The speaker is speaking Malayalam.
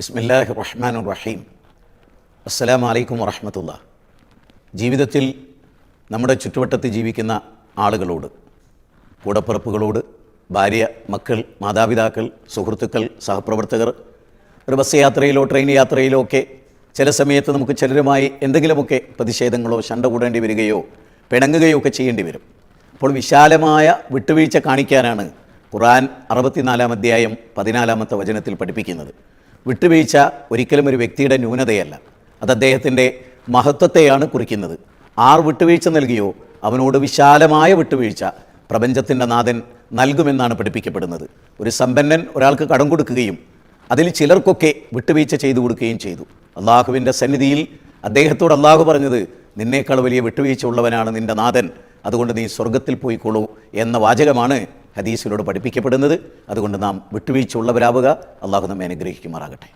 ബിസ്മില്ലാഹി റഹ്മാൻ റഹീം അസ്സലാമു അലൈക്കും വറഹമത്തുള്ള. ജീവിതത്തിൽ നമ്മുടെ ചുറ്റുവട്ടത്ത് ജീവിക്കുന്ന ആളുകളോട് കൂടപ്പിറപ്പുകളോട് ഭാര്യ മക്കൾ മാതാപിതാക്കൾ സുഹൃത്തുക്കൾ സഹപ്രവർത്തകർ ഒരു ബസ് യാത്രയിലോ ട്രെയിൻ യാത്രയിലോ ഒക്കെ ചില സമയത്ത് നമുക്ക് ചിലരുമായി എന്തെങ്കിലുമൊക്കെ പ്രതിഷേധങ്ങളോ ശണ്ട കൂടേണ്ടി വരികയോ പിണങ്ങുകയോ ഒക്കെ ചെയ്യേണ്ടി വരും. അപ്പോൾ വിശാലമായ വിട്ടുവീഴ്ച കാണിക്കാനാണ് ഖുറാൻ അറുപത്തിനാലാം അധ്യായം പതിനാലാമത്തെ വചനത്തിൽ പഠിപ്പിക്കുന്നത്. വിട്ടുവീഴ്ച ഒരിക്കലും ഒരു വ്യക്തിയുടെ ന്യൂനതയല്ല. അത് അദ്ദേഹത്തിന്റെ മഹത്വത്തെയാണ് കുറിക്കുന്നത്. ആർ വിട്ടുവീഴ്ച നൽകിയോ അവനോട് വിശാലമായ വിട്ടുവീഴ്ച പ്രപഞ്ചത്തിന്റെ നാഥൻ നൽകുമെന്നാണ് പഠിപ്പിക്കപ്പെടുന്നത്. ഒരു സമ്പന്നൻ ഒരാൾക്ക് കടം കൊടുക്കുകയും അതിൽ ചിലർക്കൊക്കെ വിട്ടുവീഴ്ച ചെയ്തു കൊടുക്കുകയും ചെയ്തു. അള്ളാഹുവിന്റെ സന്നിധിയിൽ അദ്ദേഹത്തോട് അള്ളാഹു പറഞ്ഞത് നിന്നേക്കാൾ വലിയ വിട്ടുവീഴ്ച ഉള്ളവനാണ് നിന്റെ നാഥൻ. അതുകൊണ്ട് നീ സ്വർഗത്തിൽ പോയിക്കൊള്ളൂ എന്ന വാചകമാണ് ഹദീസിലൂടെ പഠിപ്പിക്കപ്പെടുന്നത്. അതുകൊണ്ട് നാം വിട്ടുവീഴ്ച ഉള്ളവരാവുക അള്ളാഹു നമ്മെ അനുഗ്രഹിക്കുമാറാകട്ടെ.